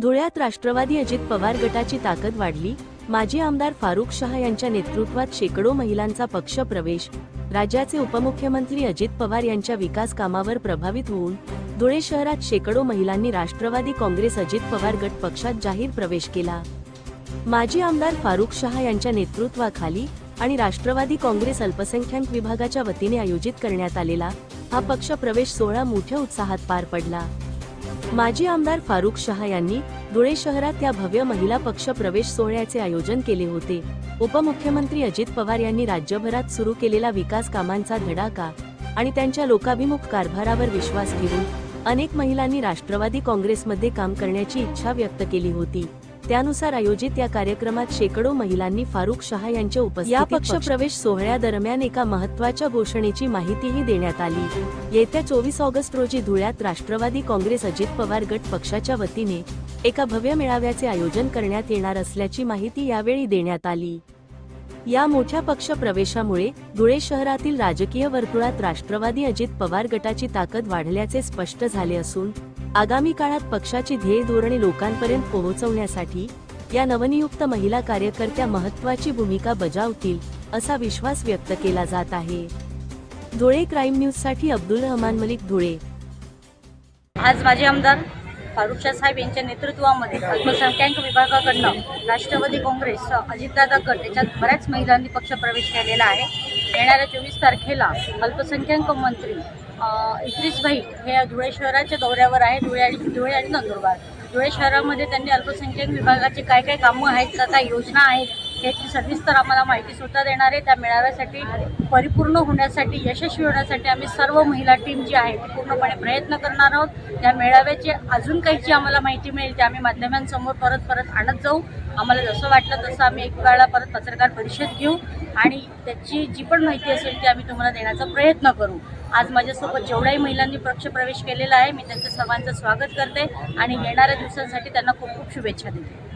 धुळ्यात राष्ट्रवादी अजित पवार गटाची ताकद वाढली. माजी आमदार फारुख शहा यांच्या नेतृत्वात शेकडो महिलांचा पक्ष प्रवेश. राज्याचे उपमुख्यमंत्री अजित पवार यांच्या विकास कामावर प्रभावित होऊन धुळे शहरात शेकडो महिलांनी राष्ट्रवादी काँग्रेस अजित पवार गट पक्षात जाहीर प्रवेश केला. माजी आमदार फारुख शहा यांच्या नेतृत्वाखाली आणि राष्ट्रवादी काँग्रेस अल्पसंख्याक विभागाच्या वतीने आयोजित करण्यात आलेला हा पक्ष प्रवेश सोहळा मोठ्या उत्साहात पार पडला. माजी आमदार फारुख शहा यांनी धुळे शहरात या भव्य महिला पक्ष प्रवेश सोहळ्याचे आयोजन केले होते. उपमुख्यमंत्री अजित पवार यांनी राज्यभरात सुरू केलेला विकास कामांचा धडाका आणि त्यांच्या लोकाभिमुख कारभारावर विश्वास ठेवून अनेक महिलांनी राष्ट्रवादी काँग्रेसमध्ये काम करण्याची इच्छा व्यक्त केली होती. त्यानुसार आयोजित या कार्यक्रमात शेकडो महिलांनी फारुख शहा यांच्या उपस्थितीत या पक्ष प्रवेश सोहळ्यादरम्यान एका महत्त्वाच्या घोषणेची माहितीही देण्यात आली. येत्या चोवीस ऑगस्ट रोजी धुळ्यात राष्ट्रवादी काँग्रेस अजित पवार गट पक्षाच्या वतीने एका भव्य मेळाव्याचे आयोजन करण्यात येणार असल्याची माहिती यावेळी देण्यात आली. या मोठ्या पक्ष प्रवेशामुळे धुळे शहरातील राजकीय वर्तुळात राष्ट्रवादी अजित पवार गटाची ताकद वाढल्याचे स्पष्ट झाले असून आगामी काळात पक्षाची ध्येय धोरणे लोकांपर्यंत पोहोचवण्यासाठी या नवनियुक्त महिला कार्यकर्त्या महत्वाची भूमिका बजावतील असा विश्वास व्यक्त केला जात आहे. धुळे क्राईम न्यूजसाठी अब्दुल रहमान मलिक धुळे. आज माजी आमदार फारुखशाह साहेब यांच्या नेतृत्वामध्ये अल्पसंख्याक विभागाकडनं राष्ट्रवादी काँग्रेस अजितदादा गट याच्यात बऱ्याच महिलांनी पक्षप्रवेश केलेला आहे. येणाऱ्या चोवीस तारखेला अल्पसंख्याक मंत्री अ, इद्रिसभाई हे धुळे शहराच्या दौऱ्यावर आहे धुळे आणि धुळे आणि नंदुरबार. धुळे शहरामध्ये त्यांनी अल्पसंख्याक विभागाचे काय काय कामं आहेत का काय योजना आहेत याची सविस्तर आम्हाला माहितीसुद्धा देणार आहे. त्या मेळाव्यासाठी परिपूर्ण होण्यासाठी यशस्वी होण्यासाठी आम्ही सर्व महिला टीम जी आहे ती पूर्णपणे प्रयत्न करणार आहोत. त्या मेळाव्याची अजून काही जी आम्हाला माहिती मिळेल ती आम्ही माध्यमांसमोर परत परत आणत जाऊ. आम्हाला जसं वाटलं तसं आम्ही एक वेळा परत पत्रकार परिषद घेऊ आणि त्याची जी पण माहिती असेल ती आम्ही तुम्हाला देण्याचा प्रयत्न करू. आज माझ्यासोबत जेवढ्याही महिलांनी पक्षप्रवेश केलेला आहे मी त्यांच्या सर्वांचं स्वागत करते आणि येणाऱ्या दिवसांसाठी त्यांना खूप खूप शुभेच्छा देते.